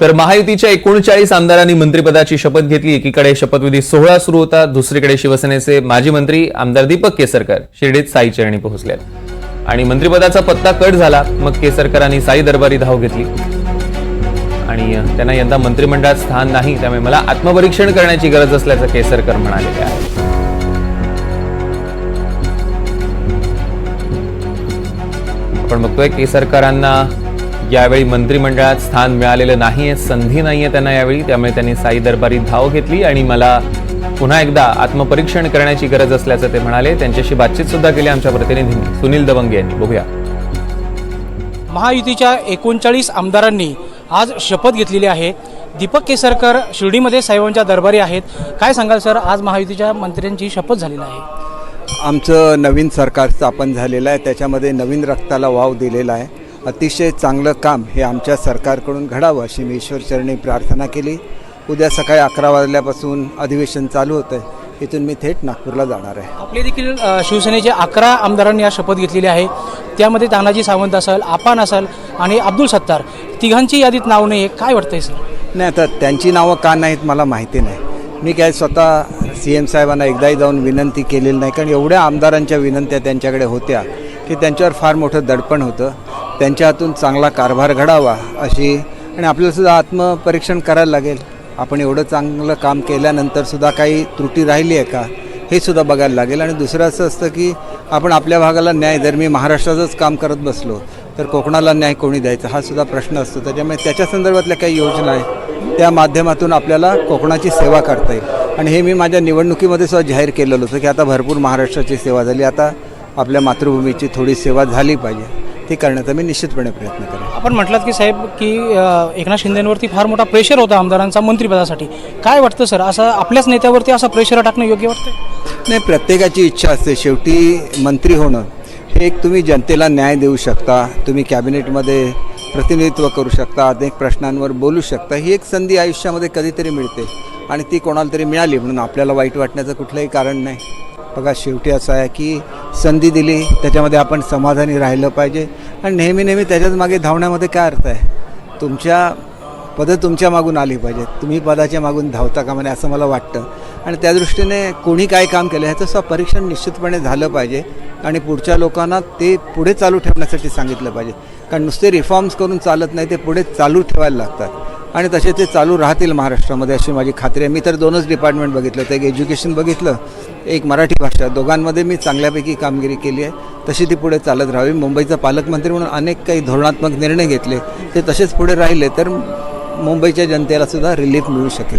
तर महायुतीच्या एकोणचाळीस आमदारांनी मंत्रिपदाची शपथ घेतली. एकीकडे शपथविधी सोहळा सुरू होता. दुसरीकडे शिवसेनेचे माजी मंत्री आमदार दीपक केसरकर शिर्डीत साई चरणी पोहोचले. आणि मंत्रिपदाचा पत्ता कट झाला. मग केसरकरांनी साई दरबारी धाव घेतली. आणि त्यांना यंदा मंत्रिमंडळात स्थान नाही. त्यामुळे मला आत्मपरीक्षण करण्याची गरज असल्याचं केसरकर म्हणाले. आहे आपण बघतोय केसरकरांना यावेळी मंत्रिमंडळात स्थान मिळालेलं नाहीये संधी नाहीये त्यांना यावेळी त्यामुळे त्यांनी साई दरबारी धाव घेतली आणि मला पुन्हा एकदा आत्मपरीक्षण करण्याची गरज असल्याचं ते म्हणाले. त्यांच्याशी बातचीत सुद्धा केली आमच्या प्रतिनिधींनी. सुनील दवंगे यांनी बघूया. महायुतीच्या एकोणचाळीस आमदारांनी आज शपथ घेतलेली आहे. दीपक केसरकर शिर्डीमध्ये साहेबांच्या दरबारी आहेत. काय सांगाल सर? आज महायुतीच्या मंत्र्यांची शपथ झालेली आहे. आमचं नवीन सरकार स्थापन झालेलं आहे. त्याच्यामध्ये नवीन रक्ताला वाव दिलेला आहे. अतिशय चांगलं काम हे आमच्या सरकारकडून घडावं अशी मी ईश्वरचरणी प्रार्थना केली. उद्या सकाळी अकरा वाजल्यापासून अधिवेशन चालू होतं आहे. इथून मी थेट नागपूरला जाणार आहे. आपले देखील शिवसेनेचे अकरा आमदारांनी आज शपथ घेतलेली आहे. त्यामध्ये तानाजी सावंत असेल आपान असेल आणि अब्दुल सत्तार तिघांची यादीत नाव नाही आहे काय वाटतंय सर? नाही आता त्यांची नावं का नाहीत मला माहिती नाही. मी काय स्वतः सी एम साहेबांना एकदाही जाऊन विनंती केलेली नाही. कारण एवढ्या आमदारांच्या विनंत्या त्यांच्याकडे होत्या की त्यांच्यावर फार मोठं दडपण होतं. त्यांच्या हातून चांगला कारभार घडावा अशी आणि आपल्याला सुद्धा आत्मपरीक्षण करायला लागेल. आपण एवढं चांगलं काम केल्यानंतर सुद्धा काही त्रुटी राहिली आहे का? हे सुद्धा बघायला लागेल. आणि दुसरं असं असतं की आपण आपल्या भागाला न्याय जर मी महाराष्ट्राचंच काम करत बसलो तर कोकणाला न्याय कोणी द्यायचा? हा सुद्धा प्रश्न असतो. त्याच्यामुळे त्याच्या संदर्भातल्या काही योजना आहेत त्या माध्यमातून आपल्याला कोकणाची सेवा करता येईल. आणि हे मी माझ्या निवडणुकीमध्ये सुद्धा जाहीर केलेलं होतं की आता भरपूर महाराष्ट्राची सेवा झाली. आता आपल्या मातृभूमीची थोडी सेवा झाली पाहिजे ती करण्याचा मी निश्चितपणे प्रयत्न करेन. आपण म्हटलात की साहेब की अ, एकनाथ शिंदेवरती फार मोठा प्रेशर होता आमदारांचा मंत्रिपदासाठी. काय वाटतं सर? असं आपल्याच नेत्यावरती असं प्रेशर टाकणं योग्य वाटतं नाही प्रत्येकाची इच्छा असते. शेवटी मंत्री होणं हे एक तुम्ही जनतेला न्याय देऊ शकता तुम्ही कॅबिनेटमध्ये प्रतिनिधित्व करू शकता अनेक प्रश्नांवर बोलू शकता. ही एक संधी आयुष्यामध्ये कधीतरी मिळते आणि ती कोणाला तरी मिळाली म्हणून आपल्याला वाईट वाटण्याचं कुठलंही कारण नाही. बघा शेवटी असं आहे की संधी दिली त्याच्यामध्ये आपण समाधानी राहिलं पाहिजे. आणि नेहमी नेहमी त्याच्याच मागे धावण्यामध्ये काय अर्थ आहे? तुमच्या पदं तुमच्या मागून आली पाहिजेत. तुम्ही पदाच्या मागून धावता का म्हणे असं मला वाटतं. आणि त्या दृष्टीने कोणी काय काम केलं ह्याचं स्व परीक्षण निश्चितपणे झालं पाहिजे. आणि पुढच्या लोकांना ते पुढे चालू ठेवण्यासाठी सांगितलं पाहिजे. कारण नुसते रिफॉर्म्स करून चालत नाही ते पुढे चालू ठेवायला लागतात. आणि तसे ते चालू राहतील महाराष्ट्रामध्ये अशी माझी खात्री आहे. मी तर दोनच डिपार्टमेंट बघितलं तर एक एज्युकेशन बघितलं एक मराठी भाषा. दोघांमध्ये मी चांगल्यापैकी कामगिरी केली आहे. तशी ती पुढे चालत राहावी. मुंबईचा पालकमंत्री म्हणून अनेक काही धोरणात्मक निर्णय घेतले. ते तसेच पुढे राहिले तर मुंबईच्या जनतेला सुद्धा रिलीफ मिळू शकेल.